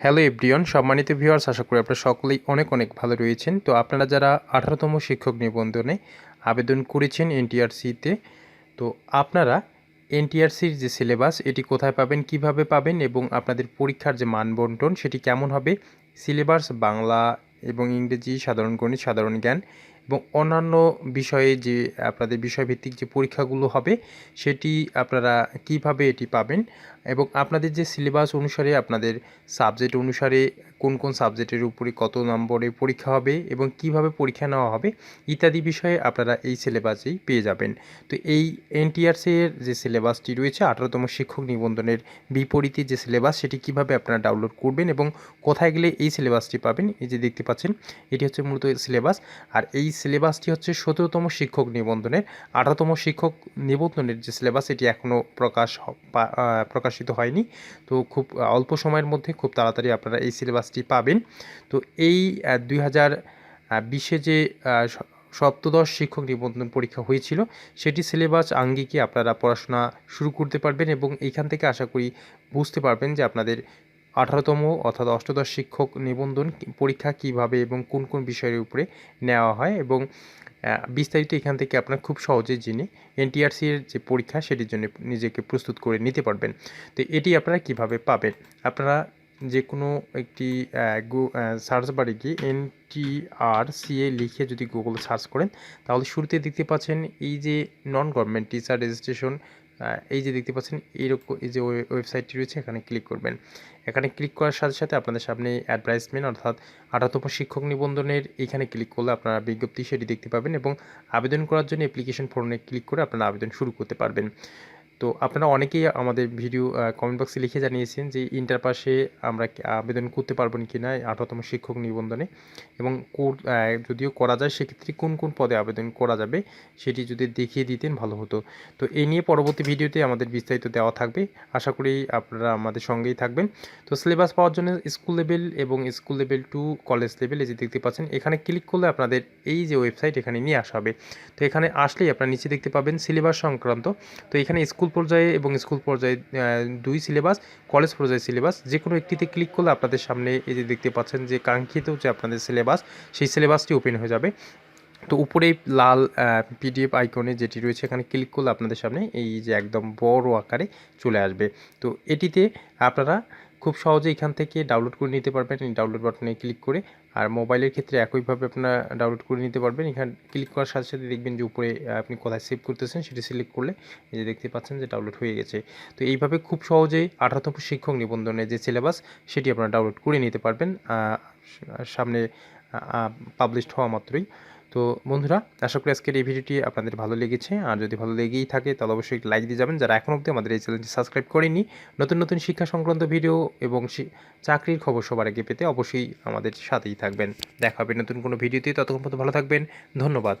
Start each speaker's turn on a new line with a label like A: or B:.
A: Hello everyone সম্মানিত viewers, আশা করি আপনারা সকলেই অনেক অনেক ভালো রয়েছেন। তো আপনারা যারা আঠারোতম শিক্ষক নিবন্ধনে আবেদন করেছেন এনটিআরসিতে, তো আপনারা এনটিআরসির যে সিলেবাস, এটি কোথায় পাবেন, কীভাবে পাবেন এবং আপনাদের পরীক্ষার যে মানবন্টন, সেটি কেমন হবে? সিলেবাস বাংলা এবং ইংরেজি সাধারণ গণিত, সাধারণ জ্ঞান এবং অন্যান্য বিষয়ে যে, আপনাদের বিষয়ভিত্তিক যে পরীক্ষাগুলো হবে, সেটি আপনারা কীভাবে এটি পাবেন এবং আপনাদের যে সিলেবাস অনুসারে আপনাদের সাবজেক্ট অনুসারে কোন কোন সাবজেক্টের উপরে কত নম্বরে পরীক্ষা হবে এবং কীভাবে পরীক্ষা নেওয়া হবে, ইত্যাদি বিষয়ে আপনারা এই সিলেবাসেই পেয়ে যাবেন। তো এই এনটিআরসি এর যে সিলেবাসটি রয়েছে, আঠারোতম শিক্ষক নিবন্ধনের বিপরীতে যে সিলেবাস সেটি কীভাবে আপনারা ডাউনলোড করবেন এবং কোথায় গেলে এই সিলেবাসটি পাবেন, এই যে দেখতে পাচ্ছেন, এটি হচ্ছে মূলত সিলেবাস আর এই সিলেবাসটি হচ্ছে সতেরোতম শিক্ষক নিবন্ধনের, আঠারোতম শিক্ষক নিবন্ধনের যে সিলেবাস, এটি এখনও প্রকাশ প্রকাশিত হয়নি। তো খুব অল্প সময়ের মধ্যে খুব তাড়াতাড়ি আপনারা এই সিলেবাসটি পাবেন। তো এই দুই হাজার বিশে যে সপ্তদশ শিক্ষক নিবন্ধন পরীক্ষা হয়েছিল, সেটি সিলেবাস আঙ্গিকে আপনারা পড়াশোনা শুরু করতে পারবেন এবং এইখান থেকে আশা করি বুঝতে পারবেন যে আপনাদের আঠারোতম অর্থাৎ অষ্টদশ শিক্ষক নিবন্ধন পরীক্ষা কীভাবে এবং কোন কোন বিষয়ের উপরে নেওয়া হয় এবং বিস্তারিত এখান থেকে আপনার খুব সহজে জেনে এনটিআরসি এর যে পরীক্ষা সেটির জন্য নিজেকে প্রস্তুত করে নিতে পারবেন। তো এটি আপনারা কীভাবে পাবেন? আপনারা যে কোনো একটি সার্চ বারে গিয়ে এনটিআরসিএ লিখে যদি গুগল সার্চ করেন, তাহলে শুরুতে দেখতে পাচ্ছেন এই যে নন গভর্নমেন্ট টিচার রেজিস্ট্রেশন এই যে দেখতে পাচ্ছেন, এইরকম এই যে ওয়েবসাইটটি রয়েছে, এখানে ক্লিক করবেন। এখানে ক্লিক করার সাথে সাথে আপনাদের সামনে অ্যাডভার্টাইজমেন্ট অর্থাৎ আঠারোতম শিক্ষক নিবন্ধনের এখানে ক্লিক করলে আপনারা বিজ্ঞপ্তি সেটি দেখতে পাবেন এবং আবেদন করার জন্য অ্যাপ্লিকেশন ফর্মে ক্লিক করে আপনারা আবেদন শুরু করতে পারবেন। তো আপনারা অনেকেই আমাদের ভিডিও কমেন্ট বক্সে লিখে জানিয়েছেন যে ইন্টার পাশে আমরা আবেদন করতে পারবেন কি না আঠারোতম শিক্ষক নিবন্ধনে এবং যদিও করা যায়, সেক্ষেত্রে কোন কোন পদে আবেদন করা যাবে সেটি যদি দেখিয়ে দিতেন ভালো হতো। তো এই নিয়ে পরবর্তী ভিডিওতে আমাদের বিস্তারিত দেওয়া থাকবে। আশা করি আপনারা আমাদের সঙ্গেই থাকবেন। তো সিলেবাস পাওয়ার জন্য স্কুল লেভেল এবং school level to college level এই যে দেখতে পাচ্ছেন, এখানে ক্লিক করলে আপনাদের এই যে ওয়েবসাইট এখানে নিয়ে আসা হবে। তো এখানে আসলেই আপনারা নিচে দেখতে পাবেন সিলেবাস সংক্রান্ত। তো এখানে স্কুল পর্যায়ে এবং স্কুল পর্যায়ে দুই সিলেবাস, কলেজ পর্যায়ে সিলেবাস যে কোনো একটিতে ক্লিক করলে আপনাদের সামনে এই যে দেখতে পাচ্ছেন যে কাঙ্ক্ষিত যে আপনাদের সিলেবাস, সেই সিলেবাসটি ওপেন হয়ে যাবে। তো উপরে লাল পিডিএফ আইকনে যেটি রয়েছে, এখানে ক্লিক করলে আপনাদের সামনে এই যে একদম বড় আকারে চলে আসবে। তো এটিতে আপনারা খুব সহজে এখান থেকে ডাউনলোড করে নিতে পারবেন। ডাউনলোড বাটনে ক্লিক করে আর মোবাইলের ক্ষেত্রে একইভাবে আপনারা ডাউনলোড করে নিতে পারবেন। এখানে ক্লিক করার সাথে সাথে দেখবেন যে উপরে আপনি কোথায় সেভ করতেছেন সেটি সিলেক্ট করলে এই যে দেখতে পাচ্ছেন যে ডাউনলোড হয়ে গেছে। তো এইভাবে খুব সহজেই আঠারোতম শিক্ষক নিবন্ধনের যে সিলেবাস সেটি আপনারা ডাউনলোড করে নিতে পারবেন। সামনে পাবলিশড হওয়া মাত্রই। তো বন্ধুরা, আশা করি আজকের এই ভিডিওটি আপনাদের ভালো লেগেছে। আর যদি ভালো লেগেই থাকে, তাহলে অবশ্যই লাইক দিয়ে যাবেন। যারা এখন অবধি আমাদের এই চ্যানেলটি সাবস্ক্রাইব করেনি নতুন নতুন শিক্ষা সংক্রান্ত ভিডিও এবং চাকরির খবর সবার আগে পেতে অবশ্যই আমাদের সাথেই থাকবেন। দেখা হবে নতুন কোনো ভিডিওতে। ততক্ষণ পর্যন্ত ভালো থাকবেন। ধন্যবাদ।